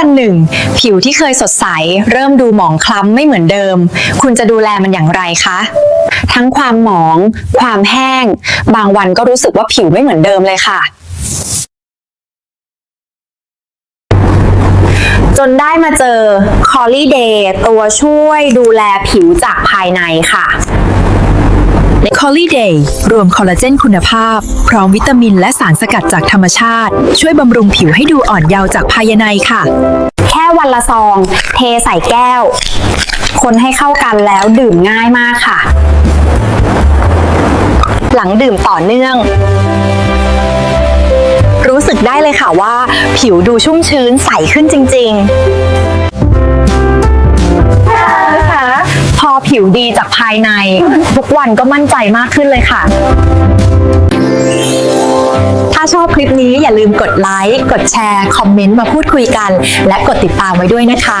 วันหนึ่ง ผิวที่เคยสดใส เริ่มดูหมองคล้ำไม่เหมือนเดิม คุณจะดูแลมันอย่างไรคะ ทั้งความหมอง ความแห้ง บางวันก็รู้สึกว่าผิวไม่เหมือนเดิมเลยค่ะ จนได้มาเจอ c o l l y Day ตัวช่วยดูแลผิวจากภายในค่ะ c o l l y Day รวมคอลลาเจนคุณภาพ พร้อมวิตามินและสารสกัดจากธรรมชาติ ช่วยบำรุงผิวให้ดูอ่อนเยาว์จากภายในค่ะ แค่วันละซอง เทใส่แก้ว คนให้เข้ากันแล้วดื่มง่ายมากค่ะ หลังดื่มต่อเนื่องรู้สึกได้เลยค่ะว่า ผิวดูชุ่มชื้นใสขึ้นจริง ๆ ผิวดีจากภายใน ทุกวันก็มั่นใจมากขึ้นเลยค่ะ ถ้าชอบคลิปนี้อย่าลืมกดไลค์ กดแชร์ คอมเมนต์มาพูดคุยกัน และกดติดตามไว้ด้วยนะคะ